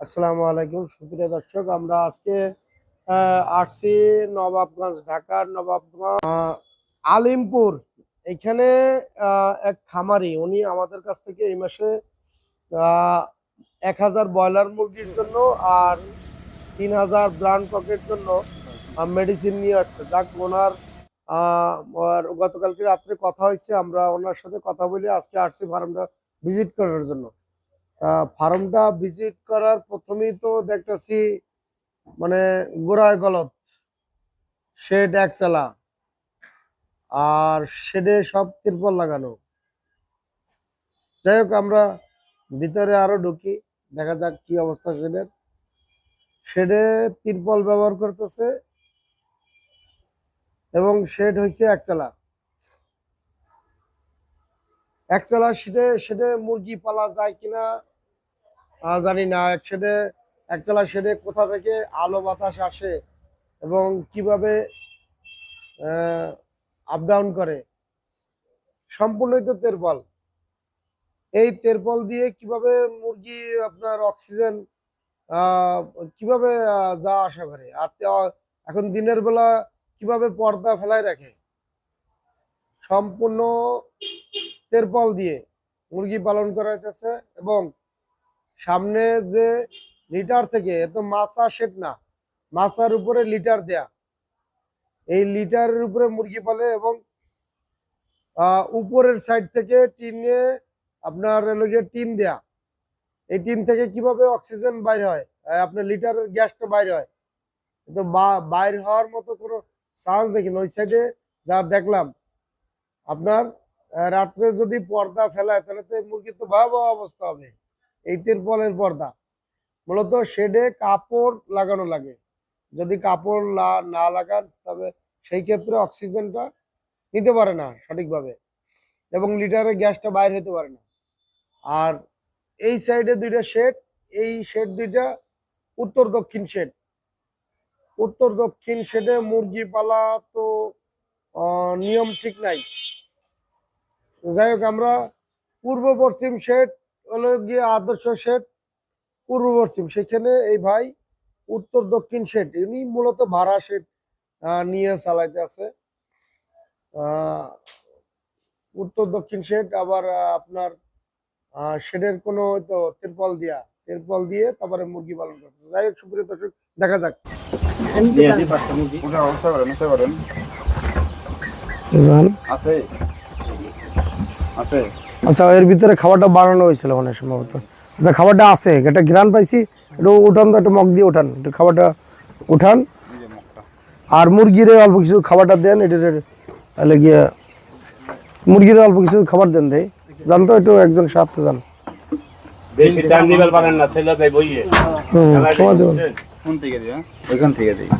আসসালামু আলাইকুম। সুপ্রিয় দর্শক, আমরা আজকে আসছি নবাবগঞ্জ, ঢাকার নবাবগঞ্জ আলিমপুর। এখানে এক খামারি, উনি আমাদের কাছ থেকে এই মাসে এক হাজার ব্রয়লার মুরগির জন্য আর তিন হাজার ব্রান্ড ককের জন্য মেডিসিন নিয়ে আসছে। যাক, ওনার গতকালকে রাত্রে কথা হয়েছে, আমরা ওনার সাথে কথা বলে আজকে আসছি ফার্মটা ভিজিট করার জন্য। ফার্মটা ভিজিট করার প্রথমেই তো দেখতেছি মানে গোড়ায় গলত শেড একচালা আর শেডে সব তিরপল লাগানো। যাই হোক আমরা ভিতরে আরও ঢুকি, দেখা যাক কি অবস্থা শেডের শেডে তিরপল ব্যবহার করতেছে, এবং শেড হয়েছে একচালা একচালা শেডে শেডে মুরগি পালা যায় কিনা জানি না, এক শেডে একচালা শেডে কোথা থেকে আলো বাতাস আসে এবং কীভাবে আপ ডাউন করে। সম্পূর্ণই তো তেরপল। এই তেরপল দিয়ে কীভাবে মুরগি আপনার অক্সিজেন কীভাবে যাওয়া আসা করে? আর এখন দিনের বেলা কীভাবে পর্দা ফেলায় রাখে? সম্পূর্ণ তেরপল দিয়ে মুরগি পালন করা হইতেছে এবং সামনে যে লিটার থেকে এত মাছা শেড না, মাছার উপরে লিটার দেয়া। এই লিটারের উপরে মুরগি পালে এবং উপরের সাইড থেকে টিনে আপনার গিয়ে টিন দেয়া। এই টিন থেকে কীভাবে অক্সিজেন বাইর হয়? আপনার লিটারের গ্যাসটা বাইর হয়। কিন্তু বাইর হওয়ার মতো কোনো চান্স দেখি। ওই সাইডে যা দেখলাম, আপনার রাত্রে যদি পর্দা ফেলায়, তাহলে তো মুরগির তো ভয়াবহ অবস্থা হবে। এই তিরপলের পর্দা। মূলত শেডে কাপড় লাগানো লাগে। যদি কাপড় লা- না লাগান, তবে সেই ক্ষেত্রে অক্সিজেনটা নিতে পারে না সঠিকভাবে এবং লিটারের গ্যাসটা বাইর হতে পারে না। আর এই সাইডে দুইটা শেড, এই শেড দুইটা উত্তর দক্ষিণ শেড। উত্তর দক্ষিণ শেডে মুরগি পালা তো নিয়ম ঠিক নাই। যাই হোক, আমরা পূর্ব পশ্চিম শেড হলো গিয়ে আদর্শ শেড পূর্ব পশ্চিম। সেখানে এই ভাই উত্তর দক্ষিণ শেড ইনি মূলত ভাড়া শেড নিয়ে চালাইতে আছে। আহ, উত্তর দক্ষিণ শেড আবার আহ, আপনার শেডের কোনো তো তিরপল দিয়া তিরপল দিয়ে তারপরে মুরগি পালন করতেছে। যাই হোক সুপ্রিয় দর্শক দেখা যাক। আছে। আছে? আচ্ছা এর ভিতরে খাবারটা বানানো হয়েছিল মানে সম্ভবত। আচ্ছা খাবারটা আছে এটা গ্রান পাইছি একটু উঠান তো একটু মগ দিয়ে উঠান একটু খাবারটা উঠান। আর মুরগিরে অল্প কিছু খাবারটা দেন এটা তাহলে গিয়ে মুরগিরে অল্প কিছু খাবার দেন দেয় জান তো একটু একজন সাথে যান। বেশি টাইম নিবার না ছেলে তাই বইয়ে। হুম সময় দেবেন। কোন থেকে দিও? ওইখান থেকে দিই।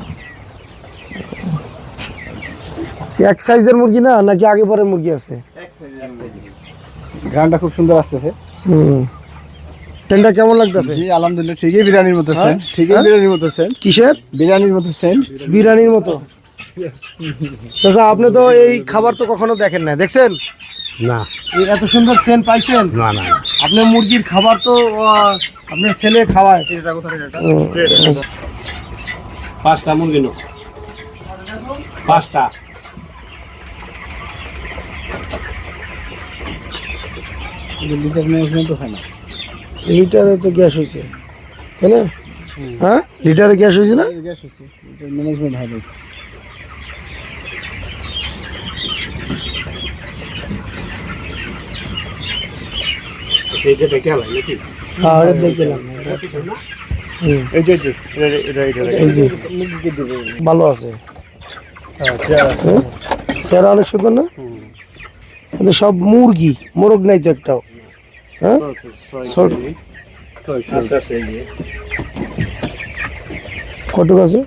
এক সাইজের মুরগি না নাকি আগে পরে মুরগি আছে? গানটা খুব সুন্দর আসতেছে। কেমন লাগতেছে? জি আলহামদুলিল্লাহ ঠিকই বিরিয়ানির মতো সেন্ট ঠিকই বিরিয়ানির মতো সেন্ট। কিসের? বিরিয়ানির মতো সেন্ট। বিরিয়ানির মতো। চাচা আপনি তো এই খাবার তো কখনো দেখেন না দেখছেন? না। এত সুন্দর সেন্ট পাইছেন? না না আপনি মুরগির খাবার তো আপনার ছেলে খাওয়ায়। পাঁচটা মুরগি নো। পাঁচটা। লিটার ম্যানেজমেন্টও হয় না। লিটারে তো গ্যাস হয়েছে তাই না? হ্যাঁ? লিটারে গ্যাস হয়েছে না? গ্যাস হচ্ছে লিটার ম্যানেজমেন্ট হয় না সেইটা দেখে আলাই নাকি? হ্যাঁ ওটা দেখলাম হুম, এই যে এই যে এটা এটা এটা এই যে। মুরগিকে দেবে ভালো আছে। অনেক সুন্দর না? কিন্তু সব মুরগি মোরগ নাই তো একটাও। হ্যাঁ? ছোট আচ্ছা কটুক আছে?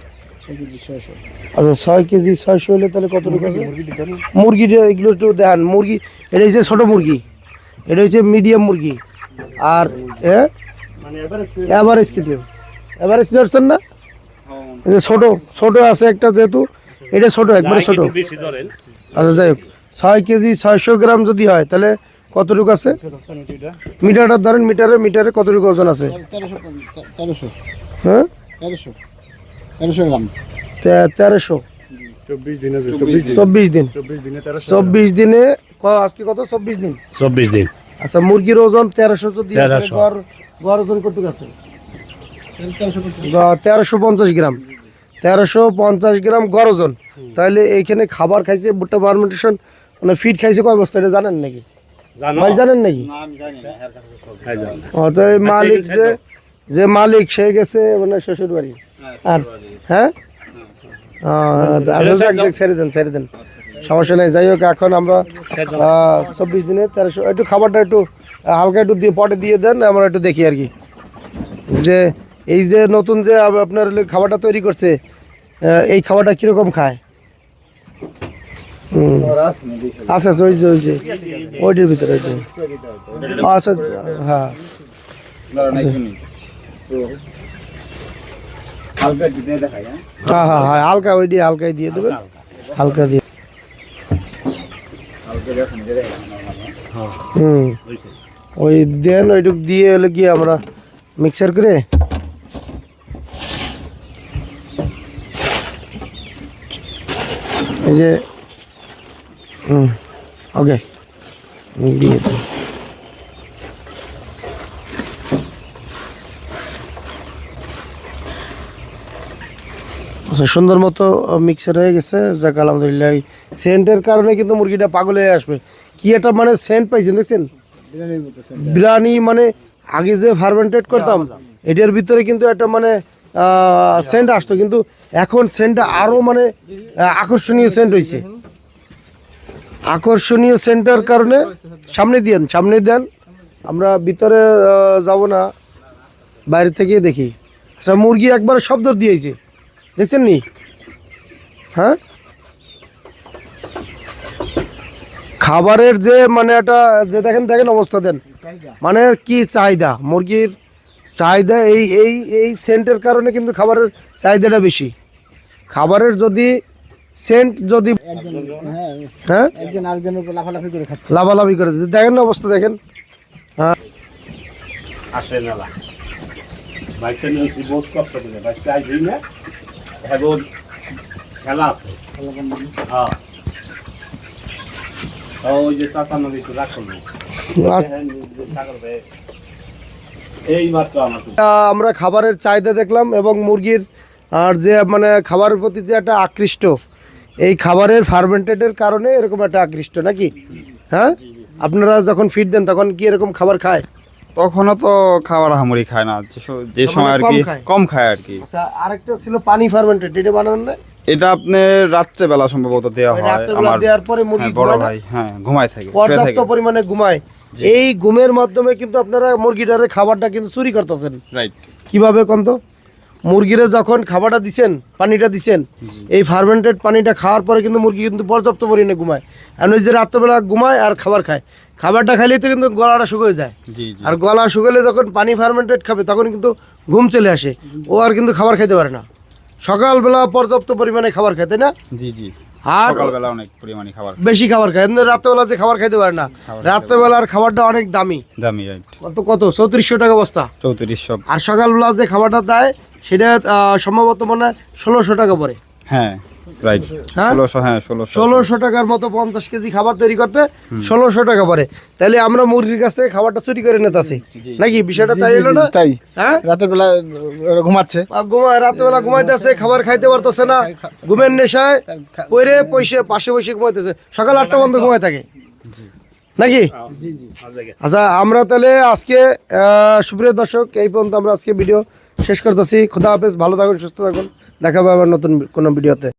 আচ্ছা ছয় কেজি ছয়শো হলে তাহলে কতটুকু আছে? মুরগিটা এগুলো একটু দেখান। মুরগি এটা হচ্ছে ছোট মুরগি। এটা হচ্ছে মিডিয়াম মুরগি। আর হ্যাঁ মানে এবারে এভারেজ ধরছেন না? ছোট ছোট আছে একটা যেহেতু এটা ছোট একবারে ছোট। আচ্ছা যাই হোক। ছয় কেজি ছয়শো গ্রাম যদি হয় তাহলে কতটুকু আছে? মিটারটা ধরেন মিটারে মিটারে কতটুকু ওজন আছে? তেরোশো। তেরোশো। হ্যাঁ তেরোশো। চব্বিশ দিনে চব্বিশ দিন। আজকে কত? চব্বিশ দিন। চব্বিশ দিন। আচ্ছা মুরগির ওজন তেরোশো যদি তাহলে 1300 গড় গড় ওজন কতটুকু আছে? তেরোশো পঞ্চাশ। তেরোশো পঞ্চাশ গ্রাম। তেরোশো পঞ্চাশ গ্রাম গড় ওজন। তাহলে এইখানে খাবার খাইছে ভুট্টা ফার্মেন্টেশন। মানে ফিট খাইছে কয় বস্তা এটা জানেন নাকি? ভাই জানেন নাকি? হ্যাঁ, ও তো এই মালিক যে যে মালিক সে গেছে মানে শ্বশুর বাড়ি। আর হ্যাঁ? ছেড়ে দেন ছেড়ে দেন। সমস্যা নেই যাই হোক এখন আমরা চব্বিশ দিনে তেরোশো একটু খাবারটা একটু হালকা একটু দিয়ে পটে দিয়ে দেন আমরা একটু দেখি আর কি। যে এই যে নতুন যে আপনার খাবারটা তৈরি করছে এই খাবারটা কীরকম খায়। আচ্ছা আচ্ছা ওই যে ওই যে ওইটির ভিতরে ওই যে আচ্ছা হ্যাঁ দাঁড়ান এক মিনিট। তো হালকা দিতে দেখাই হ্যাঁ হ্যাঁ হ্যাঁ হ্যাঁ হালকা ওই দিয়ে হালকাই দিয়ে দেবেন হালকা দিয়ে হালকা দেখান এটা দেখাই normal, হ্যাঁ? হুম ওই দেন ওইটুক দিয়ে হলে গিয়ে আমরা মিক্সার করে এই যে হুম ওকে দিয়ে দিন আচ্ছা সুন্দর মতো মিক্সার হয়ে গেছে। যাক আলহামদুলিল্লাহ সেন্টের কারণে কিন্তু মুরগিটা পাগল হয়ে আসবে। কি একটা মানে সেন্ট পাইছেন দেখছেন? বিরিয়ানির বিরিয়ানি মানে আগে যে ফার্মেন্টেড করতাম এটার ভিতরে কিন্তু একটা মানে সেন্ট আসতো। কিন্তু এখন সেন্টটা আরও মানে আকর্ষণীয় সেন্ট হয়েছে আকর্ষণীয় সেন্টার কারণে সামনে দিয়েন, সামনে দেন। আমরা ভিতরে যাব না। বাইরে থেকে দেখি। আচ্ছা মুরগি একবার শব্দ দিয়েছে দেখছেন নি? হ্যাঁ? খাবারের যে মানে একটা, যে দেখেন দেখেন অবস্থা দেন। মানে কি চাহিদা? মুরগির চাহিদা এই এই এই সেন্টের কারণে কিন্তু খাবারের চাহিদাটা বেশি। খাবারের যদি সেন্ট যদি হ্যাঁ হ্যাঁ? লাফালাফি করে লাভালাভি করে দেখেন না অবস্থা দেখেন। এখন খেলা আছে। হ্যাঁ। ওই যে চাচা নদী তো রাখুন এই মাত্র আমার আহ, আমরা খাবারের চাহিদা দেখলাম এবং মুরগির আর যে মানে খাবারের প্রতি যে একটা আকৃষ্ট এই খাবারের ফার্মেন্টেডের কারণে এরকম একটা আকৃষ্ট নাকি? হ্যাঁ? আপনারা যখন ফিট দেন তখন কি এরকম খাবার খায়? তখনও তো খাবার হামুড়ি খায় না। যে সময় আর কি কম খায় আর কি। আচ্ছা আরেকটা ছিল পানি ফার্মেন্টেড এটা বানান না এটা আপনি রাত্রে বেলা সম্ভবত দেওয়া হয় রাত্রেবেলা আমার দেওয়ার পরে মুরগি হ্যাঁ, বড় ভাই হ্যাঁ ঘুমায় থাকে পর্যাপ্ত পরিমাণে ঘুমায়। এই ঘুমের মাধ্যমে কিন্তু আপনারা মুরগিটারে খাবারটা কিন্তু চুরি করতেছেন। রাইট কীভাবে কোন তো মুরগিরে যখন খাবারটা দিছেন পানিটা দিছেন এই ফার্মেন্টেড পানিটা খাওয়ার পরে কিন্তু মুরগি কিন্তু পর্যাপ্ত পরিমাণে ঘুমায়। এমন যে রাত্রেবেলা ঘুমায় আর খাবার খায়। খাবারটা খাইলে তো কিন্তু গলাটা শুকিয়ে যায়। আর গলা শুকালে যখন পানি ফার্মেন্টেড খাবে তখন কিন্তু ঘুম চলে আসে। ও আর কিন্তু খাবার খাইতে পারে না। সকালবেলা পর্যাপ্ত পরিমাণে খাবার খায় তাই না? জি জি। আর সকালবেলা অনেক পরিমাণে খাবার বেশি খাবার খায়। কিন্তু রাত্রেবেলা যে খাবার খাইতে পারে না। রাত্রেবেলার খাবারটা অনেক দামি। দামি কত কত? চৌত্রিশশো টাকা বস্তা। আর সকালবেলা যে খাবারটা দেয় সেটা আহ, সম্ভবত মানে ষোলোশো টাকা পরে হ্যাঁ। রাইট হ্যাঁ? ষোলোশো হ্যাঁ ষোলোশো। ষোলোশো টাকার মতো পঞ্চাশ কেজি খাবার তৈরি করতে ষোলোশো টাকা তাহলে আমরা মুরগির কাছ থেকে খাবারটা চুরি করে নিতেছি নাকি? বিষয়টা তাই এলো না? তাই। হ্যাঁ? রাতের বেলা ঘুমাচ্ছে। ঘুমাইতেছে খাবার খাইতে পারতেছে না ঘুমের নেশায় পরে পয়সা পাশে বসে ঘুমাইতেছে। সকাল আটটা বন্ধ ঘুমায় থাকে। নাকি? আচ্ছা আমরা তাহলে আজকে আহ, সুপ্রিয় দর্শক এই পর্যন্ত আমরা আজকে ভিডিও শেষ করতেছি। খুদা হাফেজ ভালো থাকুন সুস্থ থাকুন। দেখা হবে আবার নতুন কোনো ভিডিওতে।